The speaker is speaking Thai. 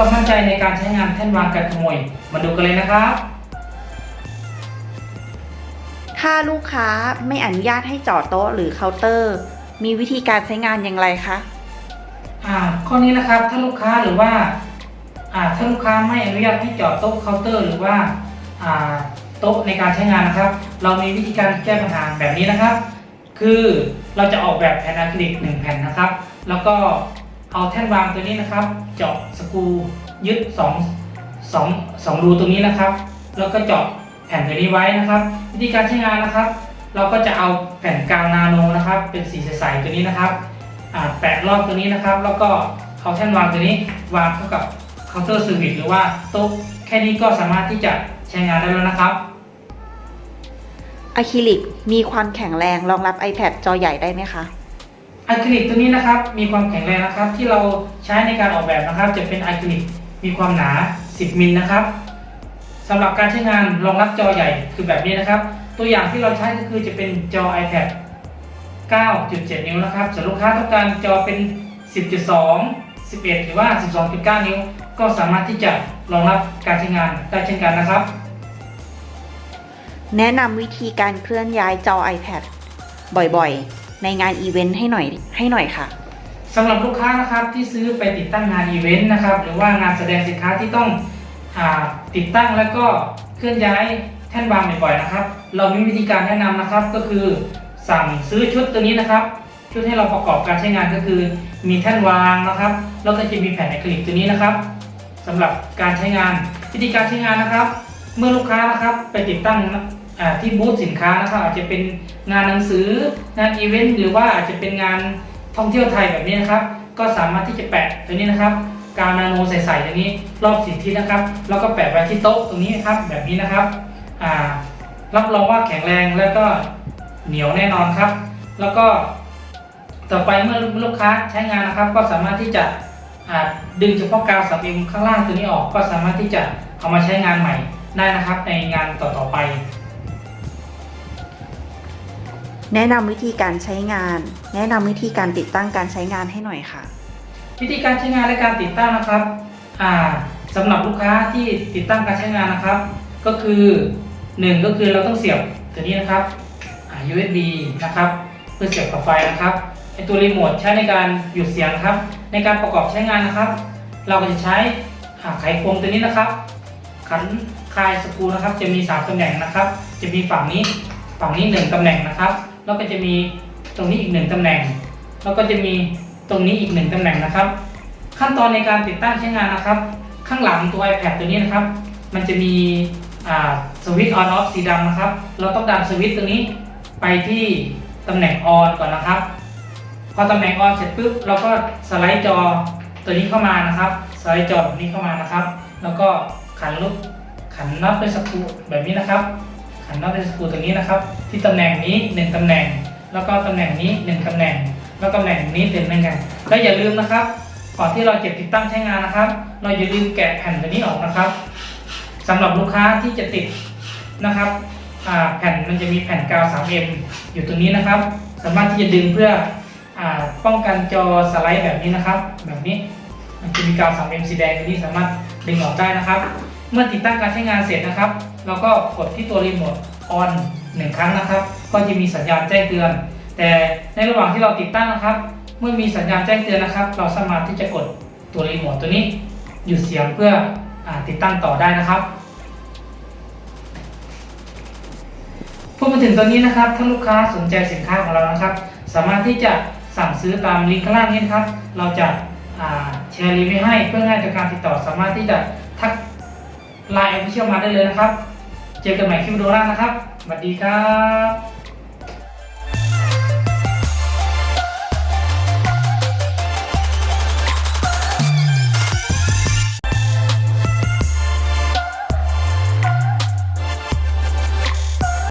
ความมั่นใจในการใช้งานแท่นวางกันขโมย มาดูกันเลยนะครับถ้าลูกค้าไม่อนุญาตให้จอดโต๊ะหรือเคาน์เตอร์ มีวิธีการใช้งานอย่างไรคะอ่าข้อนี้นะครับถ้าลูกค้าหรือว่าอ่าถ้าลูกค้าไม่อนุญาตให้จอดโต๊ะเคาน์เตอร์ หรือว่าอ่าโต๊ะในการใช้งานนะครับ เรามีวิธีการแก้ปัญหาแบบนี้นะครับ คือเราจะออกแบบแผ่นอะคริลิกหนึ่งแผ่นนะครับ แล้วก็ เอาแท่นวางตัวนี้นะครับ เจาะสกรูยึดสองสองสองรูตรงนี้นะครับ แล้วก็เจาะแผ่นตัวนี้ไว้นะครับ วิธีการใช้งานนะครับ เราก็จะเอาแผ่นกาวนาโนนะครับ เป็นสีใสๆตัวนี้นะครับแปะรอบตัวนี้นะครับ แล้วก็เอาแท่นวางตัวนี้วางเข้ากับเคาน์เตอร์เซอร์วิสหรือว่าโต๊ะแค่นี้ก็สามารถที่จะใช้งานได้แล้วนะครับอะคริลิกมีความแข็งแรงรองรับ iPad จอใหญ่ได้ไหมคะ อะคริลิกตัวนี้นะครับมีความแข็งแรงนะครับ ที่เราใช้ในการออกแบบนะครับ จะเป็นอะคริลิกมีความหนา 10มิลนะครับสำหรับการใช้งานรองรับจอใหญ่คือแบบนี้นะครับ ตัวอย่างที่เราใช้ก็คือจะเป็นจอ iPad 9.7 นิ้วนะครับส่วนลูกค้าต้องการจอเป็น 10.2 11 หรือว่า 12.9 นิ้ว ก็สามารถที่จะรองรับการใช้งานได้เช่นกันนะครับ แนะนำวิธีการเคลื่อนย้ายจอ iPad บ่อยๆ ในงานอีเวนต์ให้หน่อยให้หน่อยค่ะสำหรับลูกค้านะครับที่ซื้อไปติดตั้งงานอีเวนต์นะครับหรือว่างานแสดงสินค้าที่ต้องอติดตั้งแล้วก็เคลื่อนย้ายแท่นวางบ่อยๆนะครับ เรามีวิธีการแนะนำนะครับก็คือสั่งซื้อชุดตัวนี้นะครับ ชุดให้เราประกอบการใช้งานก็คือ มีแท่นวางนะครับ แล้วก็จะมีแผ่นอะคริลิกตัวนี้นะครับสำหรับการใช้งานวิธีการใช้งานนะครับ เมื่อลูกค้านะครับไปติดตั้ง ที่บูธสินค้านะครับอาจจะเป็นงานหนังสืองานอีเวนต์หรือว่าอาจจะเป็นงานท่องเที่ยวไทยแบบนี้นะครับ ก็สามารถที่จะแปะตัวนี้นะครับ กาวนาโนใสๆตัวนี้รอบสินทิศนะครับ แล้วก็แปะไว้ที่โต๊ะตรงนี้นะครับแบบนี้นะครับรับรองว่าแข็งแรงแล้วก็เหนียวแน่นอนครับ แล้วก็ต่อไปเมื่อลูกค้าใช้งานนะครับ ก็สามารถที่จะดึงเฉพาะกาวสับเอ็มข้างล่างตัวนี้ออก ก็สามารถที่จะเอามาใช้งานใหม่ได้นะครับ ในงานต่อๆไป แนะนำวิธีการใช้งาน แนะนำวิธีการติดตั้งการใช้งานให้หน่อยค่ะ วิธีการใช้งานและการติดตั้งนะครับอ่าสำหรับลูกค้าที่ติดตั้งการใช้งานนะครับ ก็คือ 1 ก็คือเราต้องเสียบตัวนี้นะครับ USB นะครับเพื่อเสียบกับไฟนะครับไอตัวรีโมทใช้ในการหยุดเสียงครับ ในการประกอบใช้งานนะครับ เราก็จะใช้ไขควงตัวนี้นะครับ ขันคลายสกรูนะครับ จะมี 3ตำแหน่งนะครับ จะมีฝั่งนี้ฝั่งนี้ 1ตำแหน่งนะครับ แล้วก็จะมีตรงนี้อีก1ตำแหน่ง แล้วก็จะมีตรงนี้อีก1ตำแหน่งนะครับ ขั้นตอนในการติดตั้งใช้งานนะครับ ข้างหลังตัว iPad ตัวนี้นะครับ มันจะมีสวิตช์ on off สีดำนะครับ เราต้องดันสวิตช์ตัวนี้ไปที่ตำแหน่ง on ก่อนนะครับ พอตำแหน่ง on เสร็จปุ๊บเราก็สไลด์จอตัวนี้เข้ามานะครับ สไลด์จอแบบนี้เข้ามานะครับ แล้วก็ขันลูกขันน็อตด้วยสกรูแบบนี้นะครับ ขันนอตด้วยสกรูตรงนี้นะครับ ที่ตำแหน่งนี้ 1ตำแหน่ง แล้วก็ตำแหน่งนี้ 1ตำแหน่ง แล้วตำแหน่งนี้เป็นเหมือนกัน แล้วอย่าลืมนะครับ ก่อนที่เราจะติดตั้งใช้งานนะครับ เราอย่าลืมแกะแผ่นตัวนี้ออกนะครับสำหรับลูกค้าที่จะติดนะครับแผ่นมันจะมีแผ่นกาว 3M อยู่ตรงนี้นะครับ สามารถที่จะดึงเพื่ออป้องกันจอสไลด์แบบนี้นะครับ แบบนี้มันจะมีกาว 3M สีแดงตัวนี้สามารถดึงออกได้นะครับ เมื่อติดตั้งการใช้งานเสร็จนะครับ เราก็กดที่ตัวรีโมทออนหนึ่งครั้งนะครับ ก็จะมีสัญญาณแจ้งเตือน แต่ในระหว่างที่เราติดตั้งนะครับ เมื่อมีสัญญาณแจ้งเตือนนะครับ เราสามารถที่จะกดตัวรีโมทตัวนี้หยุดเสียงเพื่ออติดตั้งต่อได้นะครับพูดมาถึงตอนนี้นะครับถ้าลูกค้าสนใจสินค้าของเรานะครับ สามารถที่จะสั่งซื้อตามลิงก์ข้างล่างนี้นครับ เราจะแชร์ลิงก์ไว้ให้เพื่อง่ายต่อการติดต่อสามารถที่จะ ไลน์ออฟฟิเชียลมาได้เลยนะครับ เจอกันใหม่คลิปวิดีโอหน้านะครับสวัสดีครับ